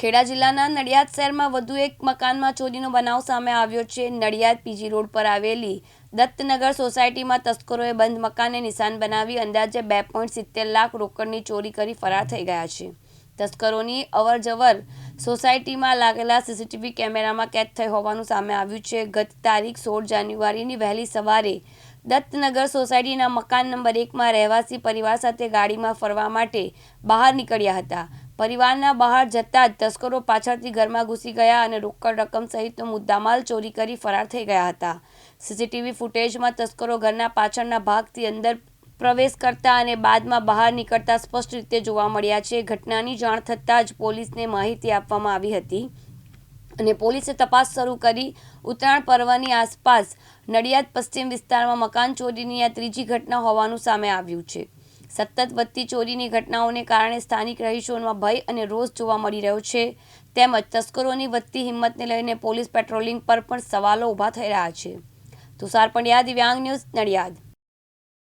ખેડા જિલ્લાના નડિયાદ શહેરમાં વધુ એક મકાનમાં ચોરીનો બનાવ સામે આવ્યો છે. નડિયાદ પીજી રોડ પર આવેલી દત્તનગર સોસાયટીમાં તસ્કરોએ બંધ મકાનને નિશાન બનાવી અંદાજે બે પોઈન્ટ સિત્તેર લાખ રોકડની ચોરી કરી ફરાર થઈ ગયા છે. તસ્કરોની અવરજવર સોસાયટીમાં લાગેલા સીસીટીવી કેમેરામાં કેદ થઈ હોવાનું સામે આવ્યું છે. ગત તારીખ સોળ જાન્યુઆરીની વહેલી સવારે દત્તનગર સોસાયટીના મકાન નંબર એકમાં રહેવાસી પરિવાર સાથે ગાડીમાં ફરવા માટે બહાર નીકળ્યા હતા. પરિવારના બહાર જતા જ તસ્કરો પાછળથી ઘરમાં ઘૂસી ગયા અને રોકડ રકમ સહિતનો મુદ્દામાલ ચોરી કરી ફરાર થઈ ગયા હતા. સીસીટીવી ફૂટેજમાં તસ્કરો ઘરના પાછળના ભાગથી અંદર પ્રવેશ કરતા અને બાદમાં બહાર નીકળતા સ્પષ્ટ રીતે જોવા મળ્યા છે. ઘટનાની જાણ થતાં જ પોલીસને માહિતી આપવામાં આવી હતી અને પોલીસે તપાસ શરૂ કરી. ઉત્તરાયણ પર્વની આસપાસ નડિયાદ પશ્ચિમ વિસ્તારમાં મકાન ચોરીની આ ત્રીજી ઘટના હોવાનું સામે આવ્યું છે. સતત વધતી ચોરીની ઘટનાઓને કારણે સ્થાનિક રહીશોમાં ભય અને રોષ જોવા મળી રહ્યો છે. તેમજ તસ્કરોની વધતી હિંમતને લઈને પોલીસ પેટ્રોલિંગ પર પણ સવાલો ઊભા થઈ રહ્યા છે. તુષાર પંડ્યા, દિવ્યાંગ ન્યૂઝ નડિયાદ.